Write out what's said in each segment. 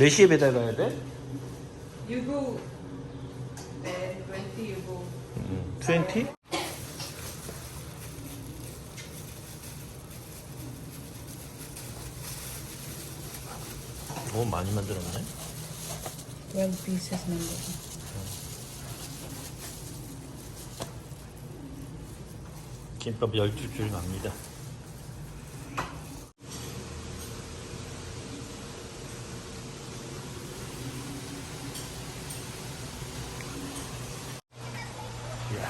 몇 시에 배달 가야 돼? Go 10, 20 you go. 20? 오 많이 만들었네 12 pieces number. 김밥 12줄 갑니다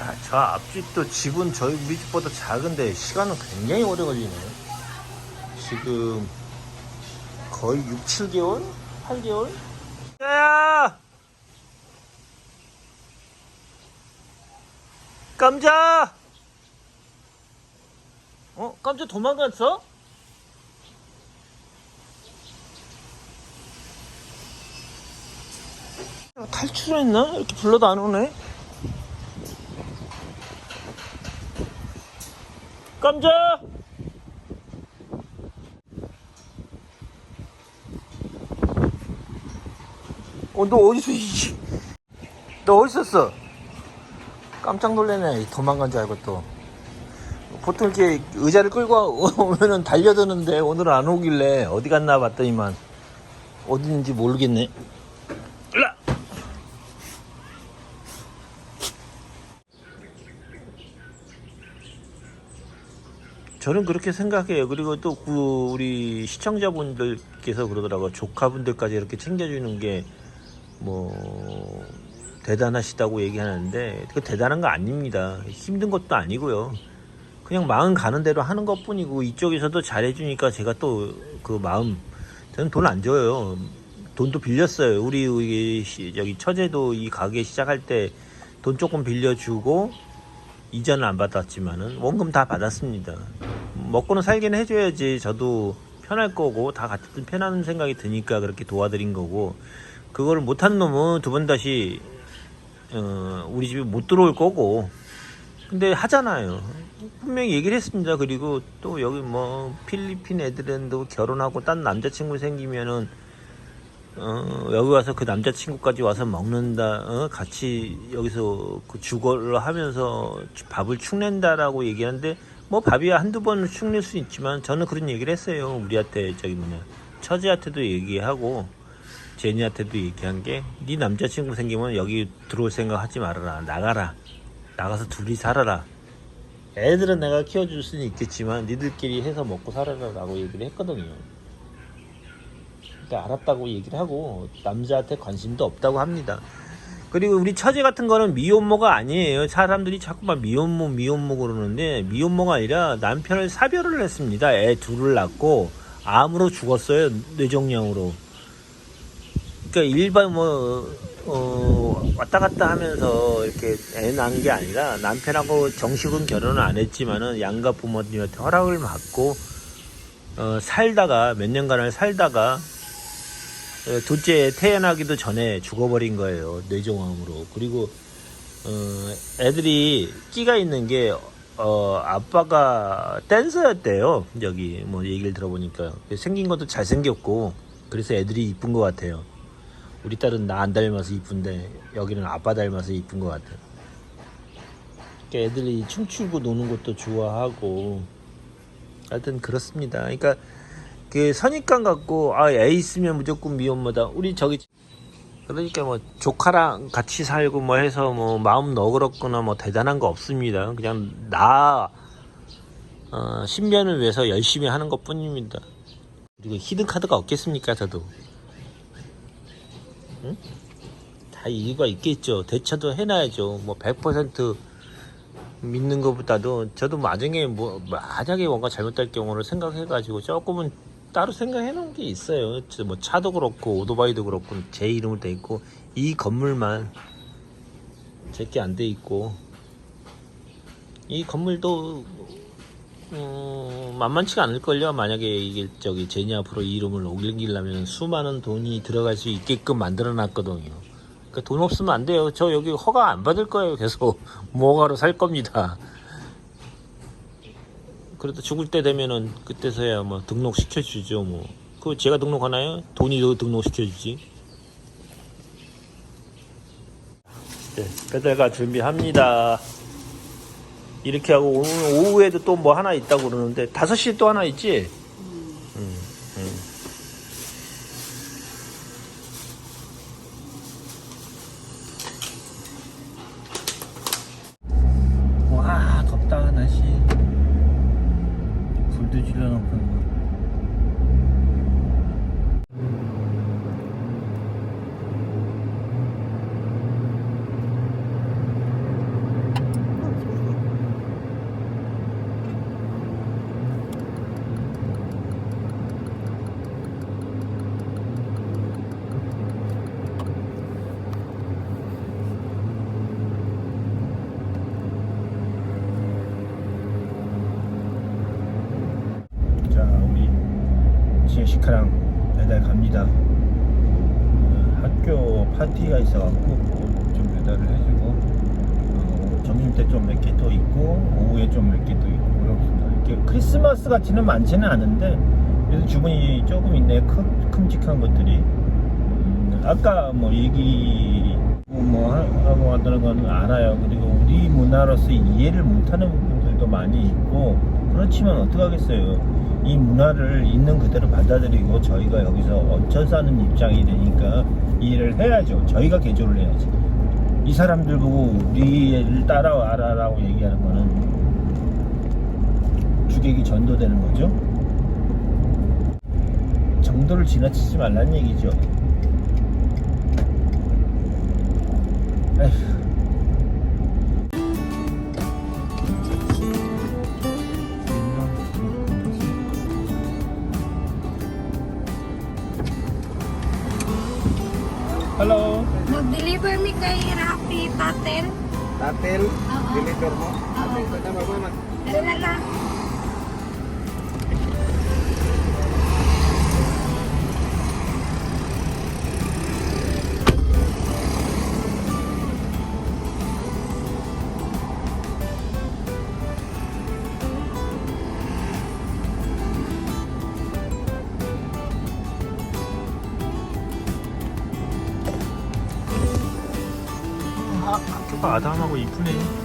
야, 저 앞집도 집은 저희 우리 집보다 작은데 시간은 굉장히 오래 걸리네요. 지금 거의 6, 7개월? 8개월? 야! 깜자! 어? 깜짝 도망갔어? 탈출했나? 이렇게 불러도 안 오네? 깜자! 어, 너 어디서, 이씨. 너 어디 있었어? 깜짝 놀래네. 도망간 줄 알고 또. 보통 이렇게 의자를 끌고 오면은 달려드는데 오늘은 안 오길래 어디 갔나 봤더니만 어디 있는지 모르겠네. 저는 그렇게 생각해요. 그리고 또 그 우리 시청자분들께서 그러더라고요. 조카분들까지 이렇게 챙겨주는 게 뭐 대단하시다고 얘기하는데 그 대단한 거 아닙니다. 힘든 것도 아니고요. 그냥 마음 가는 대로 하는 것 뿐이고 이쪽에서도 잘해주니까 제가 또 그 마음 저는 돈 안 줘요. 돈도 빌렸어요. 우리 여기 처제도 이 가게 시작할 때 돈 조금 빌려주고 이자는 안 받았지만은 원금 다 받았습니다. 먹고는 살긴 해줘야지 저도 편할 거고 다 같은 편하는 생각이 드니까 그렇게 도와드린 거고 그거를 못하는 놈은 두 번 다시 어, 우리 집에 못 들어올 거고 근데 하잖아요. 분명히 얘기를 했습니다. 그리고 또 여기 뭐 필리핀 애들은 또 결혼하고 딴 남자친구 생기면은 어, 여기 와서 그 남자친구까지 와서 먹는다, 어, 같이 여기서 그 주거를 하면서 밥을 축낸다라고 얘기하는데, 뭐 밥이야 한두 번 축낼 수 있지만, 저는 그런 얘기를 했어요. 우리한테, 저기 뭐냐, 처제한테도 얘기하고, 제니한테도 얘기한 게, 네 남자친구 생기면 여기 들어올 생각 하지 말아라. 나가라. 나가서 둘이 살아라. 애들은 내가 키워줄 수는 있겠지만, 니들끼리 해서 먹고 살아라 라고 얘기를 했거든요. 그때 알았다고 얘기를 하고 남자한테 관심도 없다고 합니다. 그리고 우리 처제 같은 거는 미혼모가 아니에요. 사람들이 자꾸만 미혼모 미혼모 그러는데 미혼모가 아니라 남편을 사별을 했습니다. 애 둘을 낳고 암으로 죽었어요. 뇌종양으로. 그러니까 일반 뭐 어, 왔다 갔다 하면서 이렇게 애 낳은 게 아니라 남편하고 정식은 결혼을 안 했지만은 양가 부모님한테 허락을 받고 어, 살다가 몇 년간을 살다가 어, 둘째 태어나기도 전에 죽어버린 거예요 뇌종암으로. 그리고 어, 애들이 끼가 있는 게 어, 아빠가 댄서였대요 여기. 뭐 얘기를 들어보니까. 생긴 것도 잘생겼고 그래서 애들이 이쁜 것 같아요. 우리 딸은 나 안 닮아서 이쁜데 여기는 아빠 닮아서 이쁜 것 같아요. 그러니까 애들이 춤추고 노는 것도 좋아하고. 하여튼 그렇습니다. 그러니까 그 선입관 갖고 아 애 있으면 무조건 미혼모다. 우리 저기 그러니까 뭐 조카랑 같이 살고 뭐 해서 뭐 마음 너그럽거나 뭐 대단한 거 없습니다. 그냥 나 어, 신변을 위해서 열심히 하는 것 뿐입니다. 그리고 히든 카드가 없겠습니까 저도? 응? 다 이유가 있겠죠. 대처도 해놔야죠. 뭐 100% 믿는 것보다도 저도 나중에 뭐 만약에 뭔가 잘못될 경우를 생각해가지고 조금은 따로 생각해 놓은 게 있어요. 저뭐 차도 그렇고 오토바이도 그렇고 제 이름으로 돼 있고 이 건물만 제게 안 돼 있고 이 건물도 어, 만만치가 않을걸요. 만약에 이게 저기 제니 앞으로 이 이름을 옮기려면 수많은 돈이 들어갈 수 있게끔 만들어 놨거든요. 그러니까 돈 없으면 안 돼요. 저 여기 허가 안 받을 거예요. 계속 뭐가로 살 겁니다. 그래도 죽을 때 되면은 그때서야 뭐 등록 시켜 주죠. 뭐 그 제가 등록하나요? 돈이 더 등록시켜 주지. 네, 배달가 준비합니다. 이렇게 하고 오늘 오후에도 또 뭐 하나 있다고 그러는데 5시에 또 하나 있지? 음, 음. 와 덥다 날씨 불도 질러놓고 자 우리 지혜시카랑 배달 갑니다 어, 학교 파티가 있어갖고 그좀 배달을 해주고 어, 점심때 좀 몇개또 있고 오후에 좀 몇개또 있고 그렇습니다. 이렇게 크리스마스 같지는 많지는 않은데 그래도 주문이 조금 있네. 큼, 큼직한 것들이. 음, 아까 뭐 얘기 뭐 하- 하고 하다는 건 알아요. 그리고 우리 문화로서 이해를 못하는 분들도 많이 있고 그렇지만 어떡하겠어요. 이 문화를 있는 그대로 받아들이고 저희가 여기서 얹혀 사는 입장이 되니까 이해를 해야죠. 저희가 개조를 해야지. 이 사람들 보고 우리를 따라와라라고 얘기하는 거는 주객이 전도되는 거죠? 정도를 지나치지 말라는 얘기죠. 에휴. Hello. Mag-deliver mi kay Rafi Tatel. Tatel, Oo. deliver mo. Oo. Ate, ito na mama. Ano na lang? 아, 아담하고 이쁘네.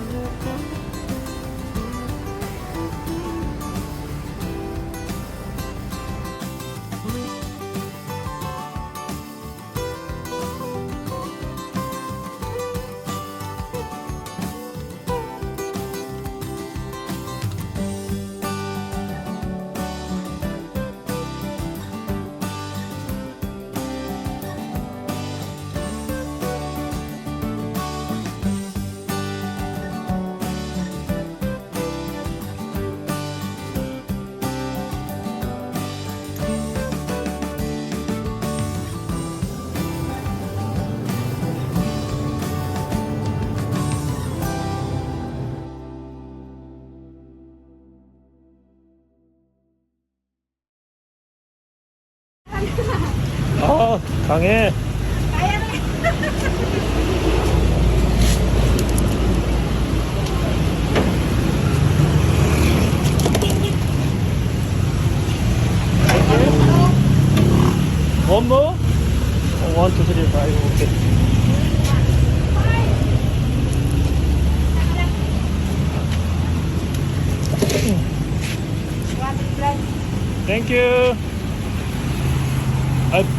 강해. One more? Oh, One, two, three, five. Thank you.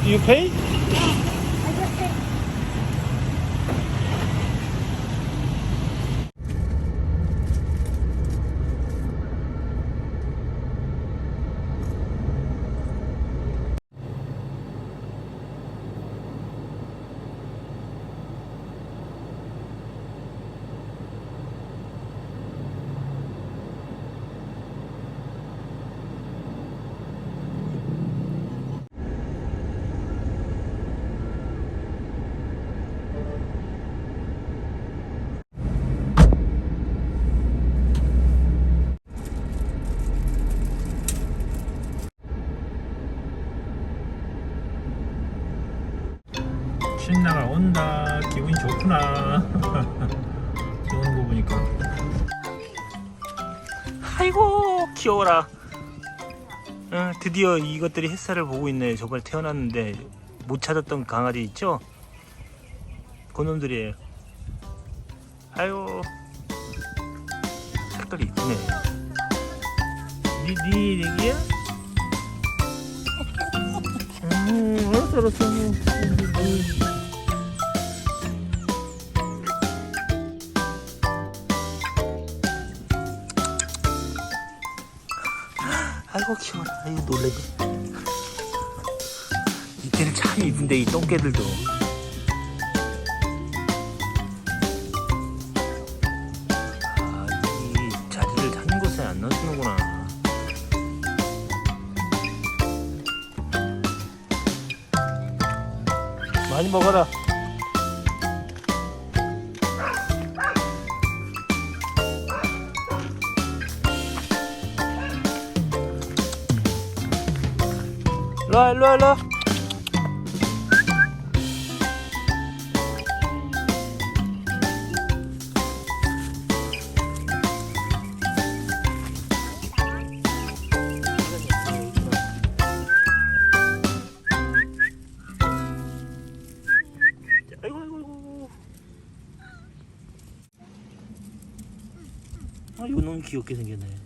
You pay? 온다. 기분이 좋구나. 비 오는 거 보니까. 아이고, 귀여워라. 어, 드디어 이것들이 햇살을 보고 있네. 저번에 태어났는데 못 찾았던 강아지 있죠? 그놈들이에요. 아유, 색깔이 이쁘네. 니, 니 얘기야? 음, 알았어, 알았어. 아이고 키워라 아이고 놀래고 이때는 참 이쁜데 이 똥개들도. 아 이 자리를 찾는 곳에 안 넣어주는구나. 많이 먹어라 일로와 일로와 일로와. 아 이거 너무 귀엽게 생겼네